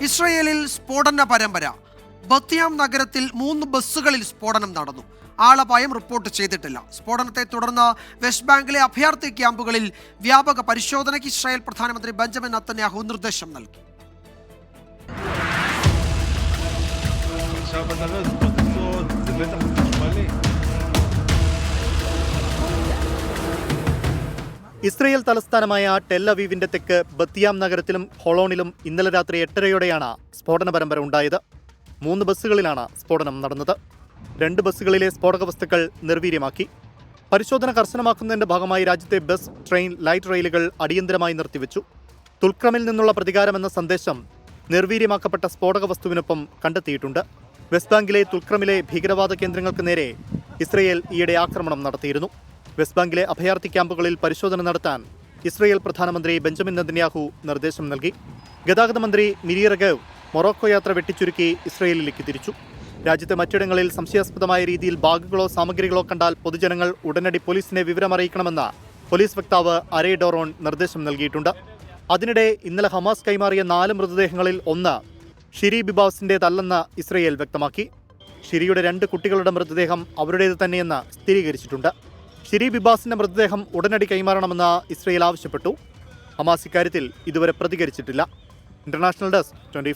ഇസ്രയേലിൽ സ്ഫോടന പരമ്പര ബത്തിയാം നഗരത്തിൽ മൂന്ന് ബസ്സുകളിൽ സ്ഫോടനം നടന്നു ആളപായം റിപ്പോർട്ട് ചെയ്തിട്ടില്ല സ്ഫോടനത്തെ തുടർന്ന് വെസ്റ്റ് ബാങ്കിലെ അഭയാർത്ഥി ക്യാമ്പുകളിൽ വ്യാപക പരിശോധനയ്ക്ക് ഇസ്രായേൽ പ്രധാനമന്ത്രി ബെഞ്ചമിൻ നത്തന്യാഹു നിർദ്ദേശം നൽകി עכשיו בנרז, בטיסות, זה בטח חשמלי. ഇസ്രയേൽ തലസ്ഥാനമായ ടെല്ലവീവിന്റെ തെക്ക് ബത്തിയാം നഗരത്തിലും ഹൊളോണിലും ഇന്നലെ രാത്രി എട്ടരയോടെയാണ് സ്ഫോടന പരമ്പര ഉണ്ടായത്. മൂന്ന് ബസ്സുകളിലാണ് സ്ഫോടനം നടന്നത്. രണ്ട് ബസ്സുകളിലെ സ്ഫോടക വസ്തുക്കൾ നിർവീര്യമാക്കി. പരിശോധന കർശനമാക്കുന്നതിന്റെ ഭാഗമായി രാജ്യത്തെ ബസ് ട്രെയിൻ ലൈറ്റ് റെയിലുകൾ അടിയന്തരമായി നിർത്തിവെച്ചു. തുൽക്രമിൽ നിന്നുള്ള പ്രതികാരമെന്ന സന്ദേശം നിർവീര്യമാക്കപ്പെട്ട സ്ഫോടക വസ്തുവിനൊപ്പം കണ്ടെത്തിയിട്ടുണ്ട്. വെസ്റ്റ് ബാങ്കിലെ തുൽക്രമിലെ ഭീകരവാദ കേന്ദ്രങ്ങൾക്ക് നേരെ ഇസ്രയേൽ ഈയിടെ ആക്രമണം നടത്തിയിരുന്നു. വെസ്റ്റ് ബാങ്കിലെ അഭയാർത്ഥി ക്യാമ്പുകളിൽ പരിശോധന നടത്താൻ ഇസ്രയേൽ പ്രധാനമന്ത്രി ബെഞ്ചമിൻ നെതന്യാഹു നിർദ്ദേശം നൽകി. ഗതാഗത മന്ത്രി മിരി റഗേവ് മൊറോക്കോ യാത്ര വെട്ടിച്ചുരുക്കി ഇസ്രയേലിലേക്ക് തിരിച്ചു. രാജ്യത്തെ മറ്റിടങ്ങളിൽ സംശയാസ്പദമായ രീതിയിൽ ബാഗുകളോ സാമഗ്രികളോ കണ്ടാൽ പൊതുജനങ്ങൾ ഉടനടി പോലീസിനെ വിവരമറിയിക്കണമെന്ന പോലീസ് വക്താവ് അരേ ഡോറോൺ നിർദ്ദേശം നൽകിയിട്ടുണ്ട്. അതിനിടെ ഇന്നലെ ഹമാസ് കൈമാറിയ നാല് മൃതദേഹങ്ങളിൽ ഒന്ന് ഷിരി ബിബാസിന്റേതല്ലെന്ന് ഇസ്രയേൽ വ്യക്തമാക്കി. ഷിരിയുടെ രണ്ട് കുട്ടികളുടെ മൃതദേഹം അവരുടേത് തന്നെയെന്ന് സ്ഥിരീകരിച്ചിട്ടുണ്ട്. ഷിരി ബിബാസിന്റെ മൃതദേഹം ഉടനടി കൈമാറണമെന്ന് ഇസ്രയേൽ ആവശ്യപ്പെട്ടു. ഹമാസ് ഇക്കാര്യത്തിൽ ഇതുവരെ പ്രതികരിച്ചിട്ടില്ല. International desk twenty